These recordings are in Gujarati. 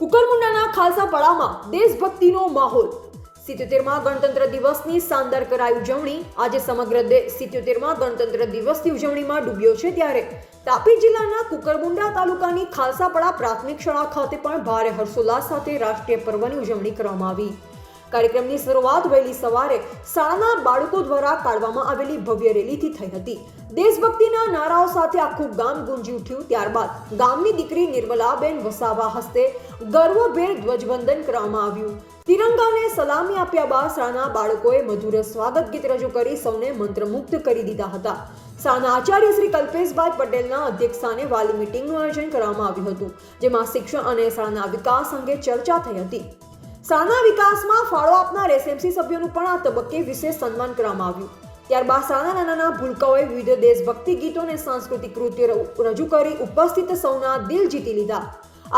કુકરમુંડાના ખાલસા પડામાં દેશભક્તિનો માહોલ. સિત્યોતેરમાં ગણતંત્ર દિવસની શાનદાર કરાઈ ઉજવણી. આજે સમગ્ર દેશ સિત્યોતેરમાં ગણતંત્ર દિવસની ઉજવણીમાં ડૂબ્યો છે ત્યારે. તાપી જિલ્લાના કુકરમુંડા તાલુકાની ખાલસાપડા પ્રાથમિક શાળા ખાતે પણ ભારે હર્ષોલ્લાસ સાથે રાષ્ટ્રીય પર્વની ઉજવણી કરવામાં આવી. કાર્યક્રમની શરૂઆત વહેલી સવારે શાળાના બાળકો દ્વારા કાઢવામાં આવેલી ભવ્ય રેલીથી થઈ હતી. દેશભક્તિના નારાઓ સાથે આખું ગામ ગુંજી ઉઠ્યું. ત્યારબાદ ગામની દીકરી નિર્મલાબેન વસાવા હસ્તે ગર્વભેર ધ્વજવંદન કરવામાં આવ્યું. તિરંગાને સલામી આપ્યા બાદ શાળાના બાળકોએ મધુર સ્વાગત ગીત રજૂ કરી સૌને મંત્રમુગ્ધ કરી દીધા હતા. શાળાના આચાર્ય શ્રી કલ્પેશભાઈ પટેલના અધ્યક્ષસ્થાને વાલી મીટિંગનું આયોજન કરવામાં આવ્યું હતું, જેમાં શિક્ષણ અને શાળાના વિકાસ અંગે ચર્ચા થઈ હતી. શાળાના વિકાસમાં ફાળો આપનાર એસએમસી સભ્યોનું પણ આ તબક્કે વિશેષ સન્માન કરવામાં આવ્યું. ત્યારબાદ શાળાના નાના ભૂલકાઓએ વિવિધ દેશભક્તિ ગીતો અને સાંસ્કૃતિક કૃત્યો રજૂ કરી ઉપસ્થિત સૌના દિલ જીતી લીધા.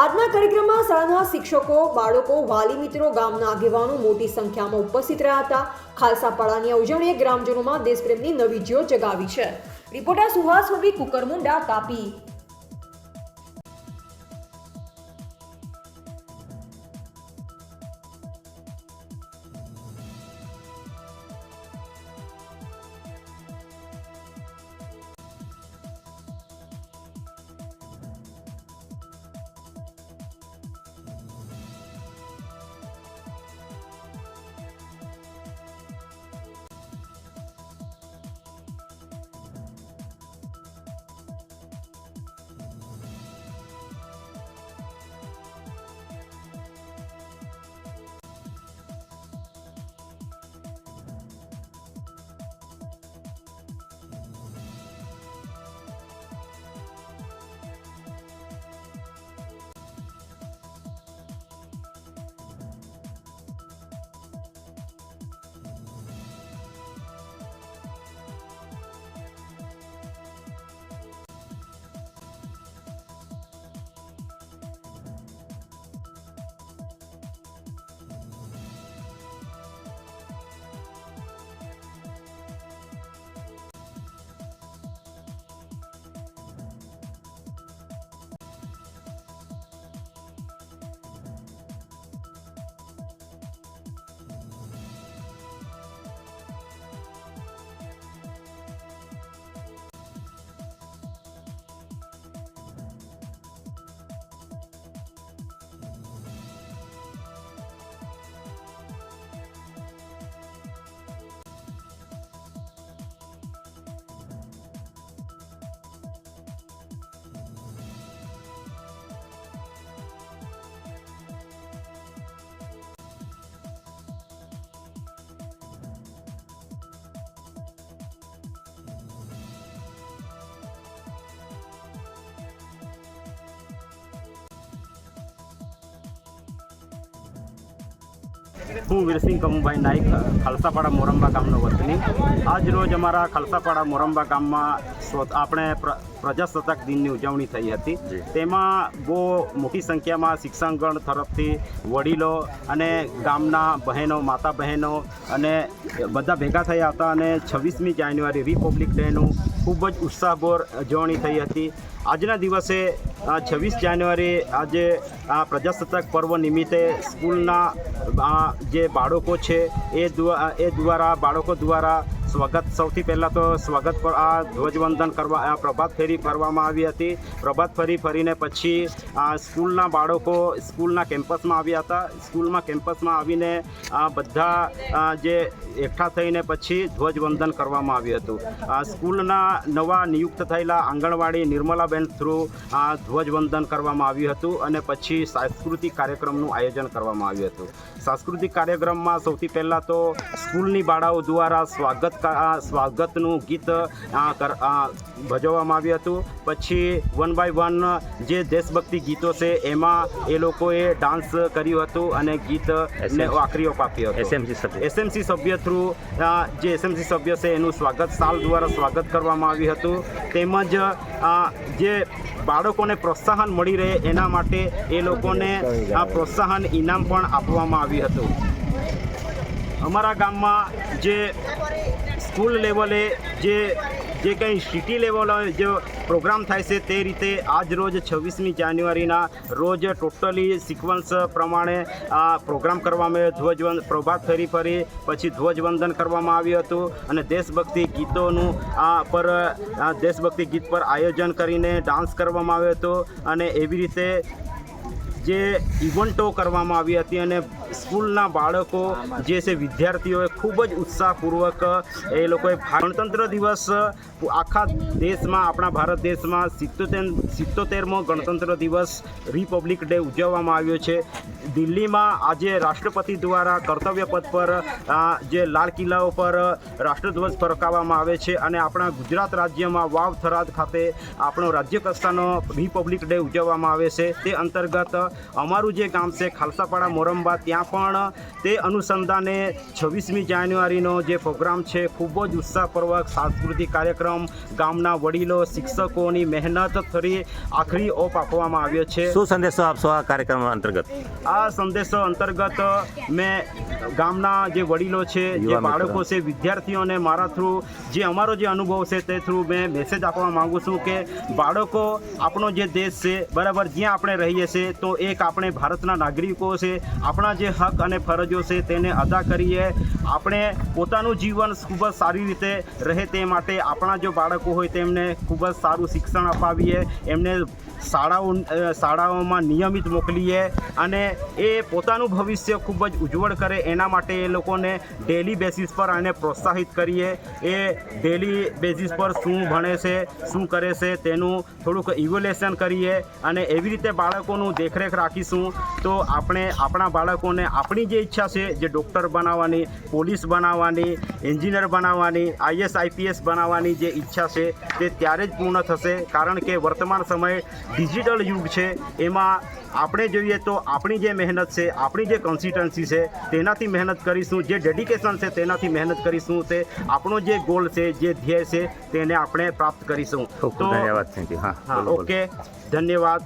આજના કાર્યક્રમમાં શાળાના શિક્ષકો, બાળકો, વાલી મિત્રો, ગામના આગેવાનો મોટી સંખ્યામાં ઉપસ્થિત રહ્યા હતા. ખાલસા પાડાની ઉજવણીએ ગ્રામજનોમાં દેશપ્રેમની નવી જ્યોત જગાવી છે. રિપોર્ટર સુહાસ હોવી કુકરમુંડા, તાપી. હું વીરસિંહ કમુભાઈ નાઈક ખાલસાપાડા મોરંબા ગામનો વતની. આજ રોજ અમારા ખાલસાપાડા મોરંબા ગામમાં આપણે પ્ર- પ્રજાસત્તાક દિનની ઉજવણી થઈ હતી. તેમાં બહુ મોટી સંખ્યામાં શિક્ષણગણ તરફથી વડીલો અને ગામના બહેનો માતા બહેનો અને બધા ભેગા થયા હતા અને છવ્વીસમી જાન્યુઆરી રિપબ્લિક ડેનું ખૂબ જ ઉત્સાહભોર ઉજવણી થઈ હતી. આજના દિવસે છવ્વીસ જાન્યુઆરી આજે આ પ્રજાસત્તાક પર્વ નિમિત્તે સ્કૂલના જે બાળકો છે એ એ દ્વારા બાળકો દ્વારા સ્વાગત સૌથી પહેલાં તો સ્વાગત પર આ ધ્વજવંદન કરવા, આ પ્રભાત ફેરી ફરવામાં આવી હતી. પ્રભાત ફેરી ફરીને પછી આ સ્કૂલના બાળકો સ્કૂલના કેમ્પસમાં આવ્યા હતા. સ્કૂલમાં કેમ્પસમાં આવીને આ બધા જે એકઠા થઈને પછી ધ્વજવંદન કરવામાં આવ્યું હતું. આ સ્કૂલના નવા નિયુક્ત થયેલા આંગણવાડી નિર્મલાબેન થ્રુ આ ધ્વજવંદન કરવામાં આવ્યું હતું અને પછી સાંસ્કૃતિક કાર્યક્રમનું આયોજન કરવામાં આવ્યું હતું. સાંસ્કૃતિક કાર્યક્રમમાં સૌથી પહેલાં તો સ્કૂલની બાળાઓ દ્વારા સ્વાગત આ સ્વાગતનું ગીત ભજવવામાં આવ્યું હતું. પછી વન બાય વન જે દેશભક્તિ ગીતો છે એમાં એ લોકોએ ડાન્સ કર્યું હતું અને ગીત ને આખરીઓ આપ્યો હતો. એસએમસી સભ્ય. એસએમસી સભ્ય થ્રુ જે એસએમસી સભ્ય છે, એનું સ્વાગત, સાલ દ્વારા સ્વાગત કરવામાં આવ્યું હતું. તેમજ જે બાળકોને પ્રોત્સાહન મળી રહે એના માટે એ લોકોને આ પ્રોત્સાહન ઇનામ પણ આપવામાં આવ્યું હતું. અમારા ગામમાં જે સ્કૂલ લેવલે, જે જે કંઈ સિટી લેવલે જે પ્રોગ્રામ થાય છે તે રીતે આજ રોજ છવ્વીસમી જાન્યુઆરીના રોજ ટોટલી સિક્વન્સ પ્રમાણે આ પ્રોગ્રામ કરવામાં આવ્યો. ધ્વજવંદ, પ્રભાત ફેરી ફરી પછી ધ્વજવંદન કરવામાં આવ્યું હતું અને દેશભક્તિ ગીતોનું આ પર દેશભક્તિ ગીત પર આયોજન કરીને ડાન્સ કરવામાં આવ્યો હતો અને એવી રીતે જે ઇવેન્ટો કરવામાં આવી હતી અને સ્કૂલના બાળકો, જે છે વિદ્યાર્થીઓએ ખૂબ જ ઉત્સાહપૂર્વક, એ લોકોએ ગણતંત્ર દિવસ, આખા દેશમાં, આપણા ભારત દેશમાં સિત્તોતેર, સિત્તોતેરમો ગણતંત્ર દિવસ રિપબ્લિક ડે ઉજવવામાં આવ્યો છે. દિલ્હીમાં આજે રાષ્ટ્રપતિ દ્વારા કર્તવ્ય પદ પર જે લાલ કિલ્લાઓ પર રાષ્ટ્રધ્વજ ફરકાવવામાં આવે છે અને આપણા ગુજરાત રાજ્યમાં વાવ થરાદ ખાતે આપણો રાજ્ય કક્ષાનો રિપબ્લિક ડે ઉજવવામાં આવે છે. તે અંતર્ગત અમારું જે ગામ છે, ખાલસાપાડા મોરંબા, ત્યાં પણ તે અનુસંધાને છવ્વીસમી જાન્યુઆરીનો જે પ્રોગ્રામ છે ખૂબ જ ઉત્સાહપૂર્વક સાંસ્કૃતિક કાર્યક્રમ ગામના વડીલો શિક્ષકોની મહેનત ફરી આખરી ઓપ આપવામાં આવ્યો છે. શું સંદેશો આપશો આ કાર્યક્રમ અંતર્ગત? આ સંદેશો અંતર્ગત મેં ગામના જે વડીલો છે જે બાળકો છે વિદ્યાર્થીઓને મારા થ્રુ જે અમારો જે અનુભવ છે તે થ્રુ મેં મેસેજ આપવા માંગુ છું કે બાળકો આપણો જે દેશ છે બરાબર જ્યાં આપણે રહીએ છીએ તો એક આપણે ભારતના નાગરિકો છે આપણા જે હક અને ફરજો છે તેને અદા કરીએ. આપણે પોતાનું જીવન ખૂબ જ સારી રીતે રહે તે માટે આપણા જો બાળકો હોય તેમને ખૂબ જ સારું શિક્ષણ અપાવીએ. એમને શાળાઓ શાળાઓમાં નિયમિત મોકલીએ અને એ પોતાનું ભવિષ્ય ખૂબ જ ઉજ્જવળ કરે. એના માટે એ લોકોને ડેલી બેસિસ પર આને પ્રોત્સાહિત કરીએ. એ ડેલી બેસિસ પર શું ભણે છે, શું કરે છે, તેનું થોડુંક ઇવોલ્યુશન કરીએ અને એવી રીતે બાળકોનું દેખરેખ રાખીશું. તો આપણે, આપણા બાળકોને આપણી જે ઈચ્છા છે, જે ડૉક્ટર બનાવવાની પોલીસ બનાવવાની એન્જિનિયર બનાવવાની આઈએસ આઈપીએસ બનાવવાની જે ઈચ્છા છે, તે ત્યારે જ પૂર્ણ થશે. કારણ કે વર્તમાન સમય ડિજિટલ યુગ છે એમાં આપણે જોઈએ તો આપણી જે મહેનત છે આપણી જે કન્સિસ્ટન્સી છે તેનાથી મહેનત કરીશું જે ડેડિકેશન છે તેનાથી મહેનત કરીશું તે આપણો જે ગોલ છે જે ધ્યેય છે તેને આપણે પ્રાપ્ત કરીશું. ખૂબ ધન્યવાદ. ઓકે ધન્યવાદ.